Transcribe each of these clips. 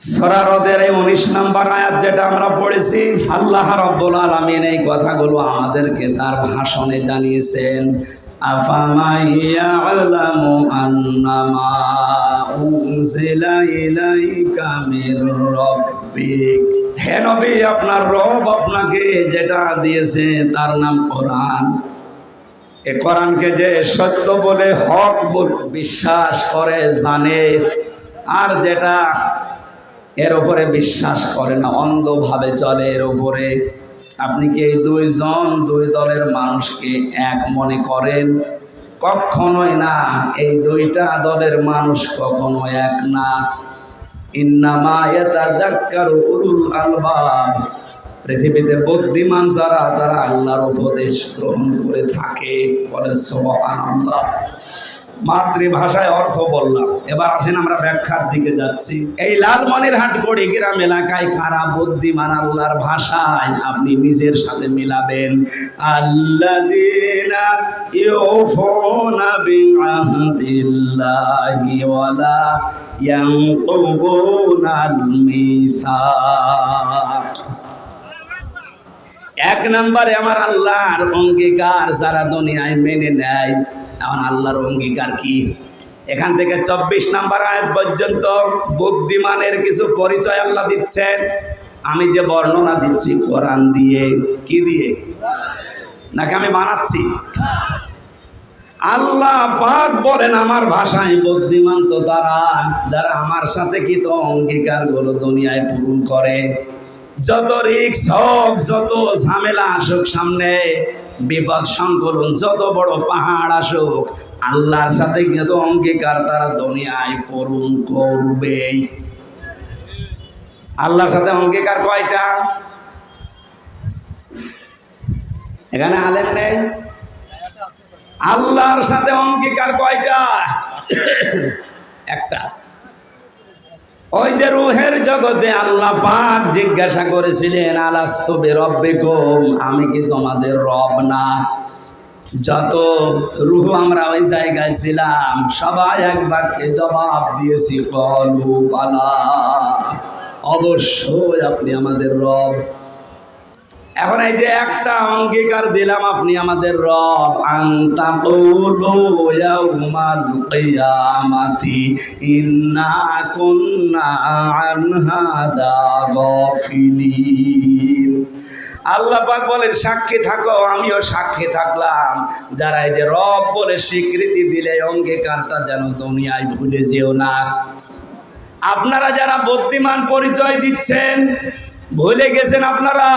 সরারদের এই উনিশ নাম্বার আয়াত যেটা আমরা পড়েছি, আল্লাহ রব্বুল আলমিন এই কথাগুলো আমাদেরকে তার ভাষণে জানিয়েছেন হে আপনার রব আপনাকে যেটা দিয়েছে তার নাম কোরআন। এ কোরআনকে যে সত্য বলে হক বিশ্বাস করে, জানে, আর যেটা এর উপরে বিশ্বাস করে না, অন্ধভাবে চলে এর উপরে। আপনি কি এই দুইজন, দুই দলের মানুষকে এক মনে করেন? কখনোই না, এই দুইটা দলের মানুষ কখনো এক না। পৃথিবীতে বুদ্ধিমান যারা, তারা আল্লাহর উপদেশ গ্রহণ করে থাকে বলে মাতৃভাষায় অর্থ বললাম। এবার আসেন আমরা ব্যাখ্যার দিকে যাচ্ছি। এই লালমনিরহাট গড়ি গ্রাম এলাকায় কারা বুদ্ধিমান আল্লাহর ভাষায়? আপনি নিজের সাথে মিলাবেন। মিসাক এক নম্বরে আমার আল্লাহর অঙ্গীকার যারা দুনিয়ায় মেনে নেয় এখন আল্লাহর অঙ্গীকার কি? এখান থেকে চব্বিশ নাম্বার আয়াত পর্যন্ত বুদ্ধিমানের কিছু পরিচয় আল্লাহ দিচ্ছেন। আমি যে বর্ণনা দিচ্ছি কোরআন দিয়ে, কি দিয়ে? নাকি আমি বানাচ্ছি? আল্লাহ পাক বলেন, আমার ভাষায় বুদ্ধিমান তো তারা যারা আমার সাথে কি তো অঙ্গীকার অঙ্গীকারগুলো দুনিয়ায় পূরণ করে? যত রিক্স হোক, যত ঝামেলা আসুক সামনে, বিপদ সংকলন যত বড় পাহাড় আসুক, আল্লাহর সাথে কিন্তু অঙ্গীকার তারা দুনিয়ায় পূরণ করবে। আল্লাহর সাথে অঙ্গীকার কয়টা? এখানে আলেন নেই? আল্লাহর সাথে অঙ্গীকার কয়টা? একটা। ওই যে রুহের জগতে আল্লাহ পাক জিজ্ঞাসা করেছিলেন আলাস্তবে রব্বিকুম আমি কি তোমাদের রব না? যত রুহ আমরা ওই জায়গায় ছিলাম, সবাই একবারকে জবাব দিয়েছি, কলু পালা অবশ্যই আপনি আমাদের রব। এখন এই যে একটা অঙ্গীকার দিলাম আপনি আমাদের রব। আন্তা ইয়াউমাল কিয়ামাতি আল্লাহ পাক বলেন, সাক্ষী থাকো, আমিও সাক্ষী থাকলাম। যারা এই যে রব বলে স্বীকৃতি দিলে অঙ্গীকারটা যেন দুনিয়ায় ভুলে যেও না। আপনারা যারা বুদ্ধিমান পরিচয় দিচ্ছেন, ভুলে গেছেন আপনারা?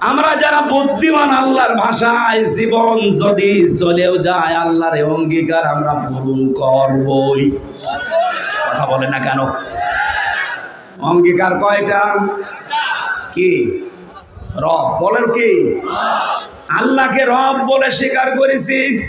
আমরা যারা বুদ্ধিমান আল্লাহর ভাষায় জীবন যদি চলেও যায়, আল্লাহর অঙ্গীকার আমরা পূরণ করবই। কথা বলে না কেন? অঙ্গীকার কয়টা? কি? রব। বলেন কি? আল্লাহকে রব বলে স্বীকার করেছি।